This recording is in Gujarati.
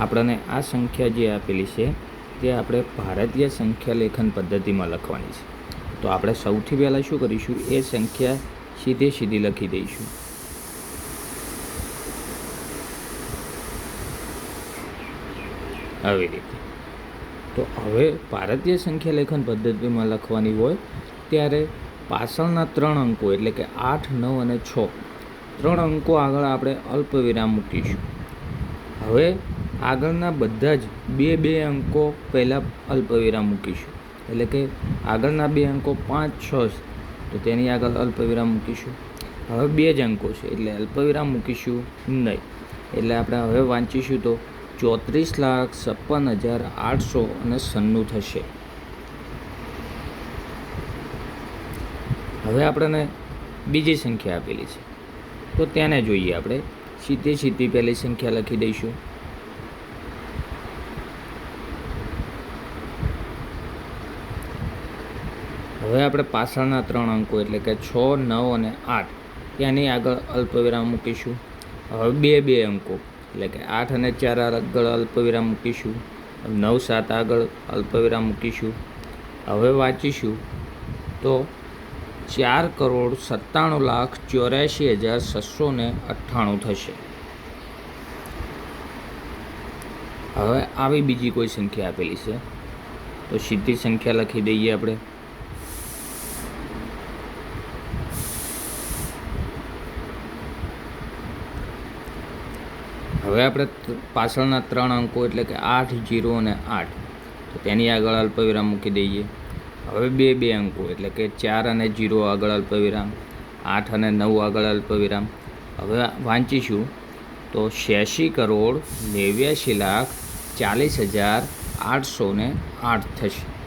આપણને આ સંખ્યા જે આપેલી છે, તે આપણે ભારતીય સંખ્યા લેખન પદ્ધતિમાં લખવાની છે. તો આપણે સૌથી પહેલાં શું કરીશું? એ સંખ્યા સીધે સીધી લખી દઈશું. આવી રીતે. તો હવે ભારતીય સંખ્યા લેખન પદ્ધતિમાં લખવાની હોય, ત્યારે પાછળના ત્રણ અંકો, એટલે કે આઠ, નવ અને છ, ત્રણ અંકો આગળ આપણે અલ્પવિરામ મૂકીશું. હવે આગળના બધા જ બે બે અંકો પહેલાં અલ્પવિરામ મૂકીશું. એટલે કે આગળના બે અંકો પાંચ, છ તો તેની આગળ અલ્પવિરામ મૂકીશું. હવે બે જ અંકો છે, એટલે અલ્પવિરામ મૂકીશું નહીં. એટલે આપણે હવે વાંચીશું તો ચોત્રીસ લાખ છપ્પન હજાર આઠસો અને સન્નું થશે. હવે આપણને બીજી સંખ્યા આપેલી છે. તો તેને જોઈએ આપણે. સીધી સીધી પહેલી સંખ્યા લખી દઈશું. હવે આપણે પાછળના ત્રણ અંકો, એટલે કે છ, નવ અને આઠ, ત્યાંની આગળ અલ્પવિરામ મૂકીશું. હવે બે બે અંકો, એટલે કે આઠ અને ચાર આગળ અલ્પવિરામ મૂકીશું. નવ, સાત આગળ અલ્પવિરામ મૂકીશું. હવે વાંચીશું. તો ચાર કરોડ સત્તાણું લાખ ચોર્યાસી હજાર છસો ને અઠ્ઠાણું થશે. હવે આવી બીજી કોઈ સંખ્યા આપેલી છે? તો સીધી સંખ્યા લખી દઈએ આપણે. હવે આપણે પાછળના ત્રણ અંકો એટલે કે આઠ, જીરો અને આઠ. તો તેની આગળ અલ્પવિરામ મૂકી દઈએ. હવે બે બે અંકો એટલે કે ચાર અને જીરો આગળ અલ્પવિરામ, આઠ અને નવ આગળ અલ્પવિરામ. હવે વાંચીશું. તો છ્યાસી કરોડ નેવ્યાસી લાખ ચાલીસ હજાર આઠસો ને આઠ થશે.